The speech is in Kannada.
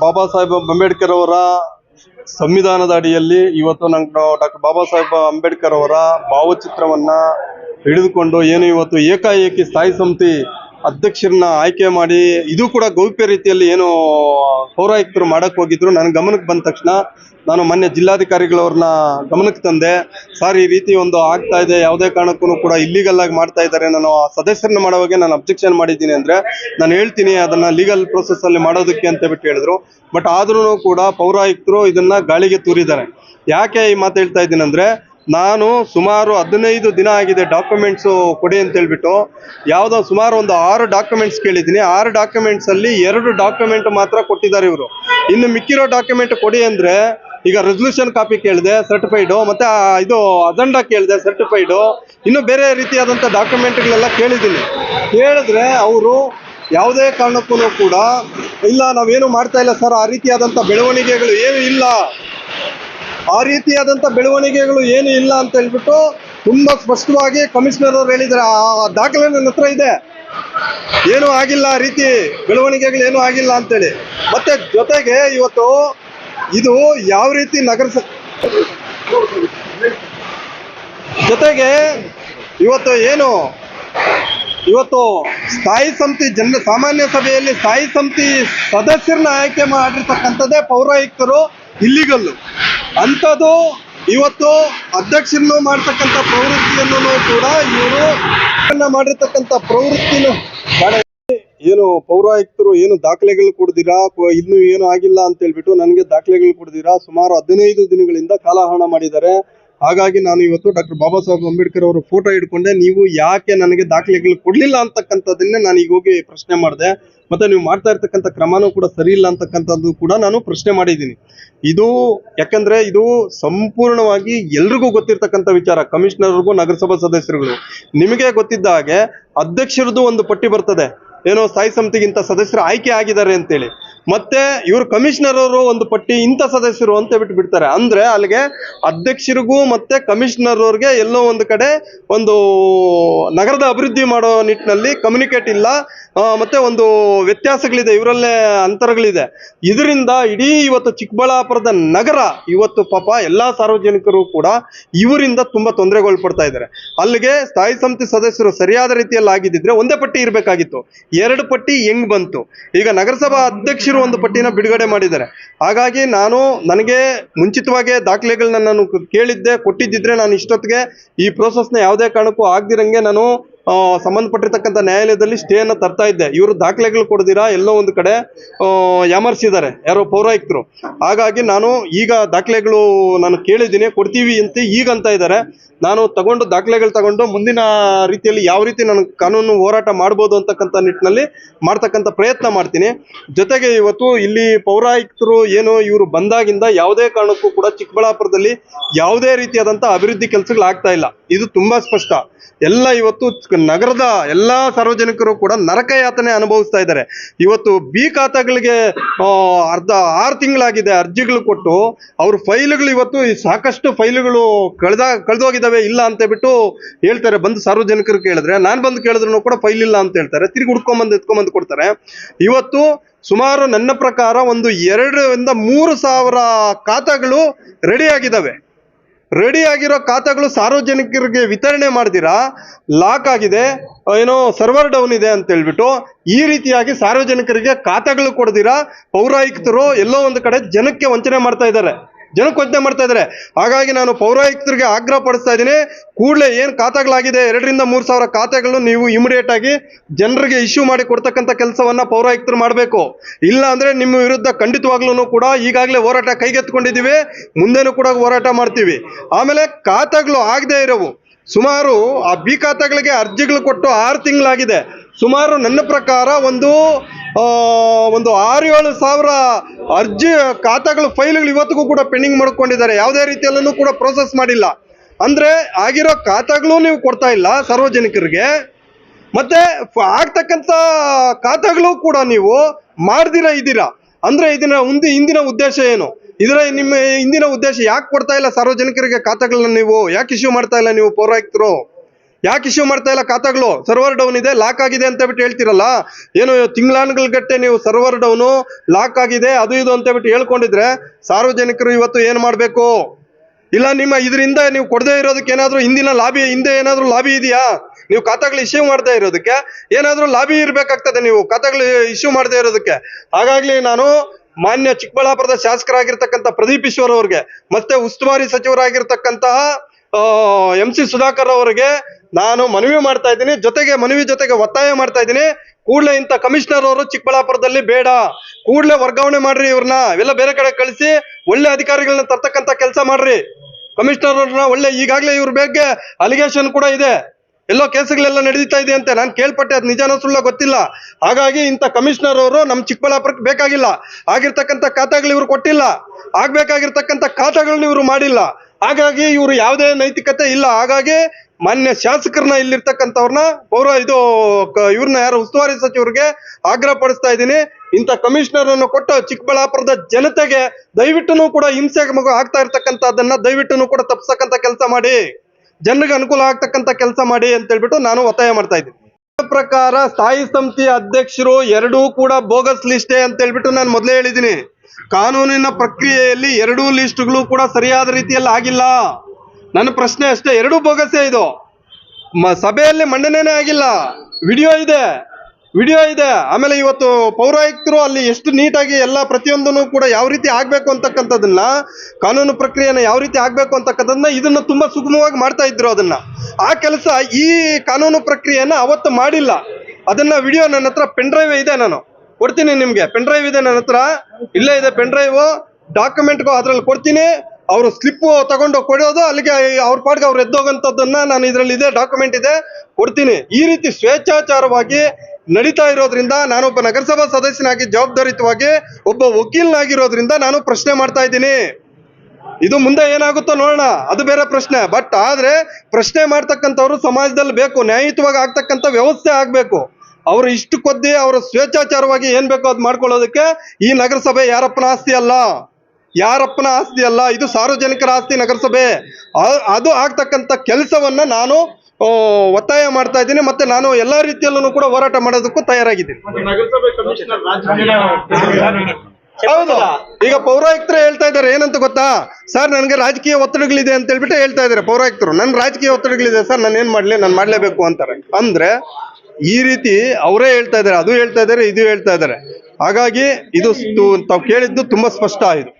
ಬಾಬಾ ಸಾಹೇಬ್ ಅಂಬೇಡ್ಕರ್ ಅವರ ಸಂವಿಧಾನದ ಅಡಿಯಲ್ಲಿ ಇವತ್ತು ನಂಗೆ ಡಾಕ್ಟರ್ ಬಾಬಾ ಸಾಹೇಬ್ ಅಂಬೇಡ್ಕರ್ ಅವರ ಭಾವಚಿತ್ರವನ್ನ ಹಿಡಿದುಕೊಂಡು ಏನು ಇವತ್ತು ಏಕಾಏಕಿ ಸ್ಥಾಯಿ ಸಮಿತಿ ಅಧ್ಯಕ್ಷರನ್ನ ಆಯ್ಕೆ ಮಾಡಿ, ಇದು ಕೂಡ ಗೌಪ್ಯ ರೀತಿಯಲ್ಲಿ ಏನು ಪೌರಾಯುಕ್ತರು ಮಾಡಕ್ ಹೋಗಿದ್ರು. ನನ್ನ ಗಮನಕ್ಕೆ ಬಂದ ತಕ್ಷಣ ನಾನು ಮೊನ್ನೆ ಜಿಲ್ಲಾಧಿಕಾರಿಗಳವ್ರನ್ನ ಗಮನಕ್ಕೆ ತಂದೆ, ಸರ್, ಈ ರೀತಿ ಒಂದು ಆಗ್ತಾ ಇದೆ, ಯಾವುದೇ ಕಾರಣಕ್ಕೂ ಕೂಡ ಇಲ್ಲಿಗಲ್ ಆಗಿ ಮಾಡ್ತಾ ಇದ್ದಾರೆ. ನಾನು ಸದಸ್ಯರನ್ನ ಮಾಡೋವಾಗ ನಾನು ಅಬ್ಜೆಕ್ಷನ್ ಮಾಡಿದ್ದೀನಿ ಅಂದ್ರೆ ನಾನು ಹೇಳ್ತೀನಿ, ಅದನ್ನ ಲೀಗಲ್ ಪ್ರೊಸೆಸ್ ಅಲ್ಲಿ ಮಾಡೋದಕ್ಕೆ ಅಂತ ಬಿಟ್ಟು ಹೇಳಿದ್ರು. ಬಟ್ ಆದ್ರೂ ಕೂಡ ಪೌರಾಯುಕ್ತರು ಇದನ್ನ ಗಾಳಿಗೆ ತೂರಿದ್ದಾರೆ. ಯಾಕೆ ಈ ಮಾತು ಹೇಳ್ತಾ ಇದ್ದೀನಿ ಅಂದ್ರೆ ನಾನು ಸುಮಾರು ಹದಿನೈದು ದಿನ ಆಗಿದೆ ಡಾಕ್ಯುಮೆಂಟ್ಸ್ ಕೊಡಿ ಅಂತ ಹೇಳ್ಬಿಟ್ಟು. ಯಾವುದೋ ಸುಮಾರು ಒಂದು ಆರು ಡಾಕ್ಯುಮೆಂಟ್ಸ್ ಕೇಳಿದ್ದೀನಿ. ಆರು ಡಾಕ್ಯುಮೆಂಟ್ಸ್ ಅಲ್ಲಿ ಎರಡು ಡಾಕ್ಯುಮೆಂಟ್ ಮಾತ್ರ ಕೊಟ್ಟಿದ್ದಾರೆ ಇವರು. ಇನ್ನು ಮಿಕ್ಕಿರೋ ಡಾಕ್ಯುಮೆಂಟ್ ಕೊಡಿ ಅಂದ್ರೆ ಈಗ ರೆಸಲ್ಯೂಷನ್ ಕಾಪಿ ಕೇಳಿದೆ ಸರ್ಟಿಫೈಡು ಮತ್ತೆ ಇದು ಅಜೆಂಡಾ ಕೇಳಿದೆ ಸರ್ಟಿಫೈಡು ಇನ್ನು ಬೇರೆ ರೀತಿಯಾದಂಥ ಡಾಕ್ಯುಮೆಂಟ್ಗಳೆಲ್ಲ ಕೇಳಿದ್ದೀನಿ. ಕೇಳಿದ್ರೆ ಅವರು ಯಾವುದೇ ಕಾರಣಕ್ಕೂ ಕೂಡ, ಇಲ್ಲ, ನಾವೇನು ಮಾಡ್ತಾ ಇಲ್ಲ ಸರ್, ಆ ರೀತಿಯಾದಂಥ ಬೆಳವಣಿಗೆಗಳು ಏನು ಇಲ್ಲ. ಆ ರೀತಿಯಾದಂಥ ಬೆಳವಣಿಗೆಗಳು ಏನು ಇಲ್ಲ ಅಂತ ಹೇಳ್ಬಿಟ್ಟು ತುಂಬಾ ಸ್ಪಷ್ಟವಾಗಿ ಕಮಿಷನರ್ ಅವರು ಹೇಳಿದ್ದಾರೆ. ಆ ದಾಖಲೆ ನನ್ನ ಹತ್ರ ಇದೆ. ಏನು ಆಗಿಲ್ಲ, ಆ ರೀತಿ ಬೆಳವಣಿಗೆಗಳು ಏನು ಆಗಿಲ್ಲ ಅಂತೇಳಿ. ಮತ್ತೆ ಜೊತೆಗೆ ಇವತ್ತು ಇದು ಯಾವ ರೀತಿ ನಗರಸ, ಜೊತೆಗೆ ಇವತ್ತು ಏನು, ಇವತ್ತು ಸ್ಥಾಯಿ ಸಮಿತಿ ಜನ, ಸಾಮಾನ್ಯ ಸಭೆಯಲ್ಲಿ ಸ್ಥಾಯಿ ಸಮಿತಿ ಸದಸ್ಯರನ್ನ ಆಯ್ಕೆ ಮಾಡಿರ್ತಕ್ಕಂಥದ್ದೇ ಪೌರಾಯುಕ್ತರು ಇಲ್ಲಿಗಲ್ಲು ಅಂಥದ್ದು ಇವತ್ತು ಅಧ್ಯಕ್ಷರನ್ನು ಮಾಡ್ತಕ್ಕಂಥ ಪ್ರವೃತ್ತಿಯನ್ನು ಕೂಡ ಇವರು ಮಾಡಿರ್ತಕ್ಕಂಥ ಪ್ರವೃತ್ತಿನ ಏನು ಪೌರಾಯುಕ್ತರು ಏನು ದಾಖಲೆಗಳು ಕೊಡ್ದಿರಾ ಇನ್ನು ಏನು ಆಗಿಲ್ಲ ಅಂತ ಹೇಳ್ಬಿಟ್ಟು ನನಗೆ ದಾಖಲೆಗಳು ಕೊಡ್ದಿರಾ, ಸುಮಾರು ಹದಿನೈದು ದಿನಗಳಿಂದ ಕಾಲಹರಣ ಮಾಡಿದ್ದಾರೆ. ಹಾಗಾಗಿ ನಾನು ಇವತ್ತು ಡಾಕ್ಟರ್ ಬಾಬಾ ಸಾಹೇಬ್ ಅಂಬೇಡ್ಕರ್ ಅವರ ಫೋಟೋ ಇಟ್ಕೊಂಡೆ ನೀವು ಯಾಕೆ ನನಗೆ ದಾಖಲೆಗಳು ಕೊಡಲಿಲ್ಲ ಅಂತಕ್ಕಂಥದ್ದನ್ನೇ ನಾನು ಈಗ ಹೋಗಿ ಪ್ರಶ್ನೆ ಮಾಡಿದೆ. ಮತ್ತೆ ನೀವು ಮಾಡ್ತಾ ಇರ್ತಕ್ಕಂಥ ಕ್ರಮನೂ ಕೂಡ ಸರಿ ಇಲ್ಲ ಅಂತಕ್ಕಂಥದ್ದು ಕೂಡ ನಾನು ಪ್ರಶ್ನೆ ಮಾಡಿದ್ದೀನಿ. ಇದು ಯಾಕಂದ್ರೆ ಇದು ಸಂಪೂರ್ಣವಾಗಿ ಎಲ್ರಿಗೂ ಗೊತ್ತಿರ್ತಕ್ಕಂಥ ವಿಚಾರ, ಕಮಿಷನರ್ಗೂ ನಗರಸಭಾ ಸದಸ್ಯರುಗಳು. ನಿಮಗೆ ಗೊತ್ತಿದ್ದ ಹಾಗೆ ಅಧ್ಯಕ್ಷರದ್ದು ಒಂದು ಪಟ್ಟಿ ಬರ್ತದೆ. ಏನೋ ಸಾಯಿ ಸಮಿತಿಗಿಂತ ಸದಸ್ಯರು ಆಯ್ಕೆ ಆಗಿದ್ದಾರೆ ಅಂತೇಳಿ. ಮತ್ತೆ ಇವರು ಕಮಿಷನರ್ ಅವರು ಒಂದು ಪಟ್ಟಿ ಇಂಥ ಸದಸ್ಯರು ಅಂತ ಬಿಟ್ಟು ಬಿಡ್ತಾರೆ ಅಂದ್ರೆ ಅಲ್ಲಿಗೆ ಅಧ್ಯಕ್ಷರಿಗೂ ಮತ್ತೆ ಕಮಿಷನರ್ ಅವ್ರಿಗೆ ಎಲ್ಲೋ ಒಂದು ಕಡೆ ಒಂದು ನಗರದ ಅಭಿವೃದ್ಧಿ ಮಾಡೋ ನಿಟ್ಟಿನಲ್ಲಿ ಕಮ್ಯುನಿಕೇಟ್ ಇಲ್ಲ. ಮತ್ತೆ ಒಂದು ವ್ಯತ್ಯಾಸಗಳಿದೆ, ಇವರಲ್ಲೇ ಅಂತರಗಳಿದೆ. ಇದರಿಂದ ಇಡೀ ಇವತ್ತು ಚಿಕ್ಕಬಳ್ಳಾಪುರದ ನಗರ, ಇವತ್ತು ಪಾಪ ಎಲ್ಲ ಸಾರ್ವಜನಿಕರು ಕೂಡ ಇವರಿಂದ ತುಂಬಾ ತೊಂದರೆಗೊಳ್ಪಡ್ತಾ ಇದ್ದಾರೆ. ಅಲ್ಲಿಗೆ ಸ್ಥಾಯಿ ಸಮಿತಿ ಸದಸ್ಯರು ಸರಿಯಾದ ರೀತಿಯಲ್ಲಿ ಆಗಿದ್ದಿದ್ರೆ ಒಂದೇ ಪಟ್ಟಿ ಇರಬೇಕಾಗಿತ್ತು. ಎರಡು ಪಟ್ಟಿ ಹೆಂಗ್ ಬಂತು? ಈಗ ನಗರಸಭಾ ಅಧ್ಯಕ್ಷರು ಒಂದು ಪಟ್ಟಿನ ಬಿಡುಗಡೆ ಮಾಡಿದ್ದಾರೆ. ಹಾಗಾಗಿ ನಾನು ನನಗೆ ಮುಂಚಿತವಾಗಿ ದಾಖಲೆಗಳನ್ನ ನಾನು ಕೇಳಿದ್ದೆ, ಕೊಟ್ಟಿದ್ದಿದ್ರೆ ನಾನು ಇಷ್ಟೊತ್ತಿಗೆ ಈ ಪ್ರೋಸೆಸ್ನ ಯಾವುದೇ ಕಾರಣಕ್ಕೂ ಆಗ್ದಿರಂಗೆ ನಾನು ಸಂಬಂಧಪಟ್ಟಿರ್ತಕ್ಕಂಥ ನ್ಯಾಯಾಲಯದಲ್ಲಿ ಸ್ಟೇಯನ್ನು ತರ್ತಾ ಇದ್ದೆ. ಇವರು ದಾಖಲೆಗಳು ಕೊಡ್ದಿರಾ, ಎಲ್ಲೋ ಒಂದು ಕಡೆ ಯಾಮರ್ಸಿದ್ದಾರೆ, ಯಾರೋ ಪೌರಾಯುಕ್ತರು. ಹಾಗಾಗಿ ನಾನು ಈಗ ದಾಖಲೆಗಳು ನಾನು ಕೇಳಿದ್ದೀನಿ, ಕೊಡ್ತೀವಿ ಅಂತ ಈಗ ಅಂತ ಇದ್ದಾರೆ. ನಾನು ತಗೊಂಡು ದಾಖಲೆಗಳು ತಗೊಂಡು ಮುಂದಿನ ರೀತಿಯಲ್ಲಿ ಯಾವ ರೀತಿ ನಾನು ಕಾನೂನು ಹೋರಾಟ ಮಾಡ್ಬೋದು ಅಂತಕ್ಕಂಥ ನಿಟ್ಟಿನಲ್ಲಿ ಮಾಡ್ತಕ್ಕಂಥ ಪ್ರಯತ್ನ ಮಾಡ್ತೀನಿ. ಜೊತೆಗೆ ಇವತ್ತು ಇಲ್ಲಿ ಪೌರಾಯುಕ್ತರು ಏನು, ಇವರು ಬಂದಾಗಿಂದ ಯಾವುದೇ ಕಾರಣಕ್ಕೂ ಕೂಡ ಚಿಕ್ಕಬಳ್ಳಾಪುರದಲ್ಲಿ ಯಾವುದೇ ರೀತಿಯಾದಂಥ ಅಭಿವೃದ್ಧಿ ಕೆಲಸಗಳು ಆಗ್ತಾ ಇಲ್ಲ. ಇದು ತುಂಬಾ ಸ್ಪಷ್ಟ. ಎಲ್ಲ ಇವತ್ತು ನಗರದ ಎಲ್ಲ ಸಾರ್ವಜನಿಕರು ಕೂಡ ನರಕ ಯಾತನೆ ಅನುಭವಿಸ್ತಾ ಇದ್ದಾರೆ. ಇವತ್ತು ಬಿ ಖಾತಾಗಳಿಗೆ ಅರ್ಧ, ಆರು ತಿಂಗಳಾಗಿದೆ ಅರ್ಜಿಗಳು ಕೊಟ್ಟು ಅವ್ರ ಫೈಲ್ಗಳು ಇವತ್ತು ಸಾಕಷ್ಟು ಫೈಲ್ಗಳು ಕಳೆದ, ಕಳೆದೋಗಿದ್ದಾವೆ, ಇಲ್ಲ ಅಂತ ಬಿಟ್ಟು ಹೇಳ್ತಾರೆ. ಬಂದು ಸಾರ್ವಜನಿಕರು ಕೇಳಿದ್ರೆ, ನಾನು ಬಂದು ಕೇಳಿದ್ರು ಕೂಡ ಫೈಲ್ ಇಲ್ಲ ಅಂತ ಹೇಳ್ತಾರೆ. ತಿರುಗಿ ಹುಡ್ಕೊಂಬಂದು, ಎತ್ಕೊಂಬಂದು ಕೊಡ್ತಾರೆ. ಇವತ್ತು ಸುಮಾರು ನನ್ನ ಪ್ರಕಾರ ಒಂದು ಎರಡರಿಂದ ಮೂರು ಸಾವಿರ ಖಾತಾಗಳು ರೆಡಿ ಆಗಿದ್ದಾವೆ. ರೆಡಿ ಆಗಿರೋ ಖಾತಾಗಳು ಸಾರ್ವಜನಿಕರಿಗೆ ವಿತರಣೆ ಮಾಡ್ದಿರಾ? ಲಾಕ್ ಆಗಿದೆ. ಏನೋ ಸರ್ವರ್ ಡೌನ್ ಇದೆ ಅಂತ ಹೇಳ್ಬಿಟ್ಟು ಈ ರೀತಿಯಾಗಿ ಸಾರ್ವಜನಿಕರಿಗೆ ಖಾತಾಗಳು ಕೊಡ್ದಿರಾ? ಪೌರಾಯುಕ್ತರು ಎಲ್ಲೋ ಒಂದು ಕಡೆ ಜನಕ್ಕೆ ವಂಚನೆ ಮಾಡ್ತಾ ಇದ್ದಾರೆ. ಜನಕ್ಕೆ ವಂಚನೆ ಮಾಡ್ತಾ ಇದ್ದಾರೆ. ಹಾಗಾಗಿ ನಾನು ಪೌರಾಯುಕ್ತರಿಗೆ ಆಗ್ರಹ ಪಡಿಸ್ತಾ ಇದ್ದೀನಿ. ಕೂಡಲೇ ಏನು ಖಾತೆಗಳಾಗಿದೆ? ಎರಡರಿಂದ ಮೂರು ಸಾವಿರ ಖಾತೆಗಳನ್ನು ನೀವು ಇಮಿಡಿಯೇಟ್ ಆಗಿ ಜನರಿಗೆ ಇಶ್ಯೂ ಮಾಡಿ ಕೊಡ್ತಕ್ಕಂಥ ಕೆಲಸವನ್ನ ಪೌರಾಯುಕ್ತರು ಮಾಡಬೇಕು. ಇಲ್ಲ ಅಂದ್ರೆ ನಿಮ್ಮ ವಿರುದ್ಧ ಖಂಡಿತವಾಗ್ಲೂ ಕೂಡ ಈಗಾಗಲೇ ಹೋರಾಟ ಕೈಗೆತ್ಕೊಂಡಿದ್ದೀವಿ ಮುಂದೆನೂ ಕೂಡ ಹೋರಾಟ ಮಾಡ್ತೀವಿ. ಆಮೇಲೆ ಖಾತೆಗಳು ಆಗದೆ ಇರೋವು. ಸುಮಾರು ಆ ಬಿ ಖಾತೆಗಳಿಗೆ ಅರ್ಜಿಗಳು ಕೊಟ್ಟು ಆರು ತಿಂಗಳಾಗಿದೆ. ಸುಮಾರು ನನ್ನ ಪ್ರಕಾರ ಒಂದು ಒಂದು ಆರು ಏಳು ಸಾವಿರ ಅರ್ಜಿ ಖಾತಾಗಳು, ಫೈಲ್ಗಳು ಇವತ್ತಿಗೂ ಕೂಡ ಪೆಂಡಿಂಗ್ ಮಾಡ್ಕೊಂಡಿದ್ದಾರೆ. ಯಾವುದೇ ರೀತಿಯಲ್ಲೂ ಕೂಡ ಪ್ರೋಸೆಸ್ ಮಾಡಿಲ್ಲ. ಅಂದರೆ ಆಗಿರೋ ಖಾತಾಗಳು ನೀವು ಕೊಡ್ತಾ ಇಲ್ಲ ಸಾರ್ವಜನಿಕರಿಗೆ. ಮತ್ತೆ ಆಗ್ತಕ್ಕಂಥ ಖಾತಾಗಳು ಕೂಡ ನೀವು ಮಾಡ್ದಿರ ಇದ್ದೀರಾ? ಅಂದರೆ ಇದನ್ನ ಮುಂದೆ ಹಿಂದಿನ ಉದ್ದೇಶ ಏನು? ಇದರ ನಿಮ್ಮ ಹಿಂದಿನ ಉದ್ದೇಶ ಯಾಕೆ ಕೊಡ್ತಾ ಇಲ್ಲ ಸಾರ್ವಜನಿಕರಿಗೆ ಖಾತೆಗಳನ್ನ ನೀವು? ಯಾಕೆ ಇಶ್ಯೂ ಮಾಡ್ತಾ ಇಲ್ಲ ನೀವು ಪೌರಾಯುಕ್ತರು? ಯಾಕೆ ಇಶ್ಯೂ ಮಾಡ್ತಾ ಇಲ್ಲ ಖಾತಾಗಳು? ಸರ್ವರ್ ಡೌನ್ ಇದೆ ಲಾಕ್ ಆಗಿದೆ ಅಂತ ಬಿಟ್ಟು ಹೇಳ್ತಿರಲ್ಲ? ಏನು ತಿಂಗಳಾನುಗಳ ಗಟ್ಟೆ ನೀವು ಸರ್ವರ್ ಡೌನು ಲಾಕ್ ಆಗಿದೆ, ಅದು ಇದು ಅಂತ ಬಿಟ್ಟು ಹೇಳ್ಕೊಂಡಿದ್ರೆ ಸಾರ್ವಜನಿಕರು ಇವತ್ತು ಏನ್ ಮಾಡಬೇಕು? ಇಲ್ಲ, ನಿಮ್ಮ ಇದರಿಂದ ನೀವು ಕೊಡದೇ ಇರೋದಕ್ಕೆ ಏನಾದರೂ ಹಿಂದಿನ ಲಾಬಿ, ಹಿಂದೆ ಏನಾದರೂ ಲಾಬಿ ಇದೆಯಾ? ನೀವು ಖಾತಾಗಳು ಇಶ್ಯೂ ಮಾಡ್ತಾ ಇರೋದಕ್ಕೆ, ಏನಾದರೂ ಲಾಬಿ ಇರಬೇಕಾಗ್ತದೆ ನೀವು ಖಾತಾಗಳು ಇಶ್ಯೂ ಮಾಡದೇ ಇರೋದಕ್ಕೆ. ಹಾಗಾಗಿ ನಾನು ಮಾನ್ಯ ಚಿಕ್ಕಬಳ್ಳಾಪುರದ ಶಾಸಕರಾಗಿರ್ತಕ್ಕಂಥ ಪ್ರದೀಪ್ ಈಶ್ವರ್ ಅವ್ರಿಗೆ, ಮತ್ತೆ ಉಸ್ತುವಾರಿ ಸಚಿವರಾಗಿರ್ತಕ್ಕಂತಹ ಎಂ ಸಿ ಸುಧಾಕರ್ ಅವರಿಗೆ ನಾನು ಮನವಿ ಮಾಡ್ತಾ ಇದ್ದೀನಿ, ಜೊತೆಗೆ ಮನವಿ ಜೊತೆಗೆ ಒತ್ತಾಯ ಮಾಡ್ತಾ ಇದ್ದೀನಿ. ಕೂಡಲೇ ಇಂಥ ಕಮಿಷನರ್ ಅವರು ಚಿಕ್ಕಬಳ್ಳಾಪುರದಲ್ಲಿ ಬೇಡ. ಕೂಡಲೇ ವರ್ಗಾವಣೆ ಮಾಡ್ರಿ ಇವ್ರನ್ನ. ಇವೆಲ್ಲ ಬೇರೆ ಕಡೆ ಕಳಿಸಿ, ಒಳ್ಳೆ ಅಧಿಕಾರಿಗಳನ್ನ ತರ್ತಕ್ಕಂಥ ಕೆಲಸ ಮಾಡ್ರಿ. ಕಮಿಷನರ್ ಅವ್ರನ್ನ ಒಳ್ಳೆ, ಈಗಾಗಲೇ ಇವ್ರ ಬಗ್ಗೆ ಅಲಿಗೇಷನ್ ಕೂಡ ಇದೆ. ಎಲ್ಲೋ ಕೇಸುಗಳೆಲ್ಲ ನಡೀತಾ ಇದೆ ಅಂತೆ. ನಾನು ಕೇಳ್ಪಟ್ಟೆ, ಅದು ನಿಜಾನ ಸುಳ್ಳ ಗೊತ್ತಿಲ್ಲ. ಹಾಗಾಗಿ ಇಂಥ ಕಮಿಷನರ್ ಅವರು ನಮ್ಮ ಚಿಕ್ಕಬಳ್ಳಾಪುರಕ್ಕೆ ಬೇಕಾಗಿಲ್ಲ. ಆಗಿರ್ತಕ್ಕಂಥ ಖಾತಾಗಳು ಇವ್ರು ಕೊಟ್ಟಿಲ್ಲ. ಆಗ್ಬೇಕಾಗಿರ್ತಕ್ಕಂಥ ಖಾತಾಗಳನ್ನ ಇವರು ಮಾಡಿಲ್ಲ. ಹಾಗಾಗಿ ಇವರು ಯಾವುದೇ ನೈತಿಕತೆ ಇಲ್ಲ. ಹಾಗಾಗಿ ಮಾನ್ಯ ಶಾಸಕರನ್ನ ಇಲ್ಲಿರ್ತಕ್ಕಂಥವ್ರನ್ನ ಪೌರ ಇದು ಇವ್ರನ್ನ ಯಾರು ಉಸ್ತುವಾರಿ ಸಚಿವರಿಗೆ ಆಗ್ರಹ ಪಡಿಸ್ತಾ ಇದ್ದೀನಿ. ಇಂಥ ಕಮಿಷನರ್ ಅನ್ನು ಕೊಟ್ಟು ಚಿಕ್ಕಬಳ್ಳಾಪುರದ ಜನತೆಗೆ ದಯವಿಟ್ಟು ಕೂಡ ಹಿಂಸೆ ಆಗ್ತಾ ಇರ್ತಕ್ಕಂಥದ್ದನ್ನ ದಯವಿಟ್ಟು ಕೂಡ ತಪ್ಪಿಸ್ತಕ್ಕಂಥ ಕೆಲಸ ಮಾಡಿ. ಜನರಿಗೆ ಅನುಕೂಲ ಆಗ್ತಕ್ಕಂಥ ಕೆಲಸ ಮಾಡಿ ಅಂತ ಹೇಳ್ಬಿಟ್ಟು ನಾನು ಒತ್ತಾಯ ಮಾಡ್ತಾ ಇದ್ದೀನಿ. ಪ್ರಕಾರ ಸ್ಥಾಯಿ ಸಮಿತಿ ಅಧ್ಯಕ್ಷರು ಎರಡೂ ಕೂಡ ಬೋಗಸ್ ಲಿಸ್ಟೇ ಅಂತ ಹೇಳ್ಬಿಟ್ಟು ನಾನು ಮೊದಲೇ ಹೇಳಿದ್ದೀನಿ. ಕಾನೂನಿನ ಪ್ರಕ್ರಿಯೆಯಲ್ಲಿ ಎರಡೂ ಲಿಸ್ಟ್ಗಳು ಕೂಡ ಸರಿಯಾದ ರೀತಿಯಲ್ಲಿ ಆಗಿಲ್ಲ. ನನ್ನ ಪ್ರಶ್ನೆ ಅಷ್ಟೇ, ಎರಡೂ ಬೋಗಸೆ ಇದು. ಸಭೆಯಲ್ಲಿ ಮಂಡನೆನೇ ಆಗಿಲ್ಲ. ವಿಡಿಯೋ ಇದೆ ವಿಡಿಯೋ ಇದೆ. ಆಮೇಲೆ ಇವತ್ತು ಪೌರಾಯುಕ್ತರು ಅಲ್ಲಿ ಎಷ್ಟು ನೀಟಾಗಿ ಎಲ್ಲ ಪ್ರತಿಯೊಂದನ್ನು ಕೂಡ ಯಾವ ರೀತಿ ಆಗ್ಬೇಕು ಅಂತಕ್ಕಂಥದ್ದನ್ನ ಕಾನೂನು ಪ್ರಕ್ರಿಯೆನ ಯಾವ ರೀತಿ ಆಗ್ಬೇಕು ಅಂತಕ್ಕಂಥದ್ದನ್ನ ಇದನ್ನ ತುಂಬಾ ಸುಗಮವಾಗಿ ಮಾಡ್ತಾ ಇದ್ರು ಅದನ್ನ. ಆ ಕೆಲಸ ಈ ಕಾನೂನು ಪ್ರಕ್ರಿಯೆನ ಅವತ್ತು ಮಾಡಿಲ್ಲ. ಅದನ್ನ ವಿಡಿಯೋ ನನ್ನ ಹತ್ರ ಪೆನ್ ಡ್ರೈವ್ ಇದೆ ನಾನು. ಕೊಡ್ತೀನಿ ನಿಮ್ಗೆ. ಪೆನ್ ಡ್ರೈವ್ ಇದೆ ನನ್ನ ಹತ್ರ. ಇಲ್ಲೇ ಇದೆ ಪೆನ್ ಡ್ರೈವ್. ಡಾಕ್ಯುಮೆಂಟ್ಗೂ ಅದ್ರಲ್ಲಿ ಕೊಡ್ತೀನಿ. ಅವರು ಸ್ಲಿಪ್ ತಗೊಂಡು ಕೊಡೋದು, ಅಲ್ಲಿಗೆ ಅವ್ರ ಪಾಡ್ಗೆ ಅವ್ರು ಎದ್ದೋಗಂಥದ್ದನ್ನ ನಾನು ಇದರಲ್ಲಿ ಇದೆ ಡಾಕ್ಯುಮೆಂಟ್ ಇದೆ, ಕೊಡ್ತೀನಿ. ಈ ರೀತಿ ಸ್ವೇಚ್ಛಾಚಾರವಾಗಿ ನಡೀತಾ ಇರೋದ್ರಿಂದ ನಾನೊಬ್ಬ ನಗರಸಭಾ ಸದಸ್ಯನಾಗಿ ಜವಾಬ್ದಾರಿತವಾಗಿ ಒಬ್ಬ ವಕೀಲನಾಗಿರೋದ್ರಿಂದ ನಾನು ಪ್ರಶ್ನೆ ಮಾಡ್ತಾ ಇದ್ದೀನಿ. ಇದು ಮುಂದೆ ಏನಾಗುತ್ತೋ ನೋಡೋಣ. ಅದು ಬೇರೆ ಪ್ರಶ್ನೆ. ಬಟ್ ಆದ್ರೆ ಪ್ರಶ್ನೆ ಮಾಡ್ತಕ್ಕಂಥವ್ರು ಸಮಾಜದಲ್ಲಿ ಬೇಕು, ನ್ಯಾಯಯುತವಾಗಿ ಆಗ್ತಕ್ಕಂಥ ವ್ಯವಸ್ಥೆ ಆಗಬೇಕು. ಅವರು ಇಷ್ಟು ಕೊದ್ದಿ ಅವರು ಸ್ವೇಚ್ಛಾಚಾರವಾಗಿ ಏನು ಬೇಕೋ ಅದು ಮಾಡ್ಕೊಳ್ಳೋದಕ್ಕೆ ಈ ನಗರಸಭೆ ಯಾರಪ್ಪನ ಆಸ್ತಿ ಅಲ್ಲ. ಯಾರಪ್ಪನ ಆಸ್ತಿ ಅಲ್ಲ ಇದು ಸಾರ್ವಜನಿಕರ ಆಸ್ತಿ ನಗರಸಭೆ. ಅದು ಆಗ್ತಕ್ಕಂಥ ಕೆಲಸವನ್ನ ನಾನು ಒತ್ತಾಯ ಮಾಡ್ತಾ ಇದ್ದೀನಿ ಮತ್ತೆ ನಾನು ಎಲ್ಲಾ ರೀತಿಯಲ್ಲೂ ಕೂಡ ಹೋರಾಟ ಮಾಡೋದಕ್ಕೂ ತಯಾರಾಗಿದ್ದೀನಿ. ಹೌದು. ಈಗ ಪೌರಾಯುಕ್ತರು ಹೇಳ್ತಾ ಇದ್ದಾರೆ ಏನಂತ ಗೊತ್ತಾ? ಸರ್ ನನಗೆ ರಾಜಕೀಯ ಒತ್ತಡಗಳಿದೆ ಅಂತ ಹೇಳ್ಬಿಟ್ಟು ಹೇಳ್ತಾ ಇದ್ದಾರೆ ಪೌರಾಯುಕ್ತರು. ನನ್ ರಾಜಕೀಯ ಒತ್ತಡಗಳಿದೆ ಸರ್ ನಾನು ಏನ್ ಮಾಡ್ಲಿ ನಾನು ಮಾಡ್ಲೇಬೇಕು ಅಂತಾರೆ. ಅಂದ್ರೆ ಈ ರೀತಿ ಅವರೇ ಹೇಳ್ತಾ ಇದ್ದಾರೆ ಅದು ಹೇಳ್ತಾ ಇದ್ದಾರೆ ಇದು ಹೇಳ್ತಾ ಇದ್ದಾರೆ. ಹಾಗಾಗಿ ಇದು ತಾವು ಕೇಳಿದ್ದು ತುಂಬಾ ಸ್ಪಷ್ಟ ಇದು